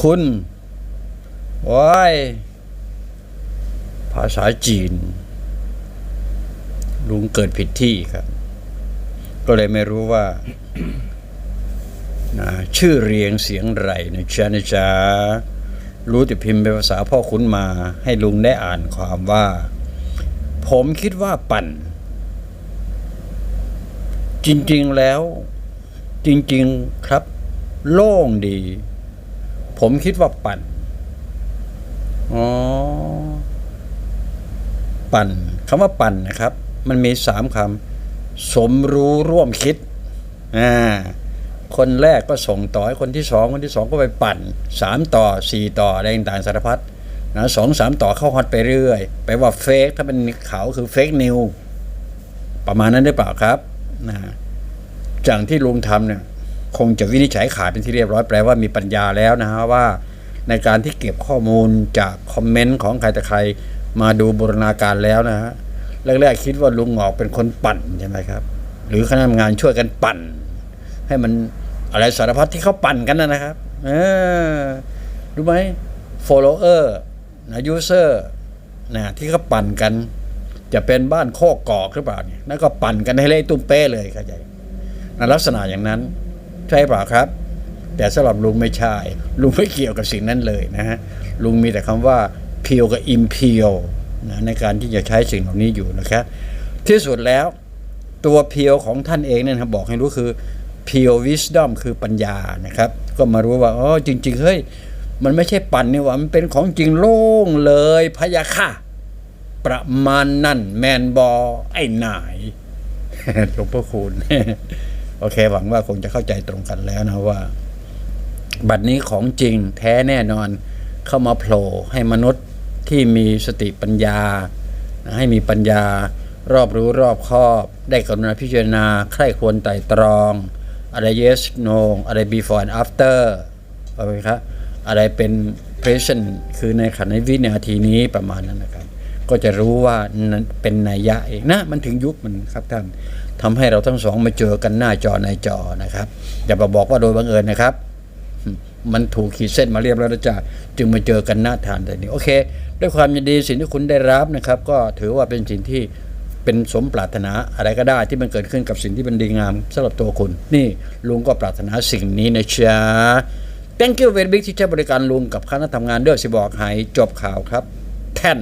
คุณว้ายภาษาจีน ลุงเกิดผิดที่ครับ ก็เลยไม่รู้ว่านะชื่อเรียงเสียงไรนะจ๊ะนะจ๊ะรู้แต่พิมพ์เป็นภาษาพ่อคุ้นมา ให้ลุงได้อ่านความว่า ผมคิดว่าปั่น จริง ๆ แล้ว จริง ๆ ครับ โล่งดี ผมคิดว่าปั่น อ๋อ ปั่นคำว่าปั่นนะครับ มันมีสามคำสมรู้ร่วมคิด อ่า คนแรกก็ส่งต่อให้คนที่สองคนที่สองก็ไปปั่นสามต่อสี่ต่ออะไรต่างๆสารพัดนะสองสามต่อเข้าฮอตไปเรื่อยไปว่าเฟกถ้าเป็นเขาคือเฟกนิวประมาณนั้นหรือเปล่าครับนะจากที่ลุงทำเนี่ย คงจะวินิจฉัยขาดเป็นที่เรียบร้อยแปลว่ามีปัญญาแล้วนะฮะว่า ในการที่เก็บข้อมูลจากคอมเมนต์ของใครแต่ใครมาดูบูรณาการแล้วนะฮะแรกๆคิดว่าลุงหงอกเป็นคนปั่นใช่ไหมครับ หรือคณะทำงานช่วยกันปั่น ให้มันอะไรสารพัดที่เขาปั่นกันนะนะครับเออรู้ไหม follower นะ user นะที่เขาปั่นกัน จะเป็นบ้านโคกกอกหรือเปล่าเนี่ยแล้วก็ปั่นกันให้เละตุ้มเป้เลยเข้าใจนะลักษณะอย่างนั้น ใช่เปล่าครับ แต่สำหรับลุงไม่ใช่ ลุงไม่เกี่ยวกับสิ่งนั้นเลยนะฮะลุงมีแต่คำว่าเพียวกับอิมเพียวนะในการที่จะใช้สิ่งเหล่านี้อยู่นะครับ ที่สุดแล้วตัวเพียวของท่านเองเนี่ยนะครับบอกให้รู้คือเพียววิสดอมคือปัญญานะครับ ก็มารู้ว่าอ๋อจริง ๆ เฮ้ย มันไม่ใช่ปั่นนี่หว่ามันเป็นของจริงโล่งเลยพยาค่ะ ประมาณนั่นแมนบอไอ้นายหลวงพ่อคูณ โอเค หวังว่าคงจะเข้าใจตรงกันแล้วนะว่า บัดนี้ของจริงแท้แน่นอนเข้ามาโผล่ให้มนุษย์ที่มีสติปัญญา ให้มีปัญญารอบรู้รอบคอบ ได้กรุณาพิจารณาใคร่ควรไต่ตรอง อะไร yes no อะไร before and after เอาไหมครับอะไรเป็น present คือในขณะวินาทีนี้ประมาณนั้นนะครับ ก็จะรู้ว่าเป็นนัยยะเองนะมันถึงยุคมันครับท่านทำให้เราทั้งสองมาเจอกันหน้าจอในจอนะครับ อย่ามาบอกว่าโดยบังเอิญนะครับ มันถูกขีดเส้นมาเรียบร้อยแล้วจ้ะจึงมาเจอกันหน้าทานแต่นี้โอเค ด้วยความยินดีสิ่งที่คุณได้รับนะครับ ก็ถือว่าเป็นสิ่งที่เป็นสมปรารถนาอะไรก็ได้ที่มันเกิดขึ้นกับสิ่งที่เป็นดีงามสำหรับตัวคุณ นี่ลุงก็ปรารถนาสิ่งนี้นะจ๊ะ thank you very big ที่ใช้บริการลุงกับคณะทำงานเด้อสิบอกหายจบข่าวครับ แท่น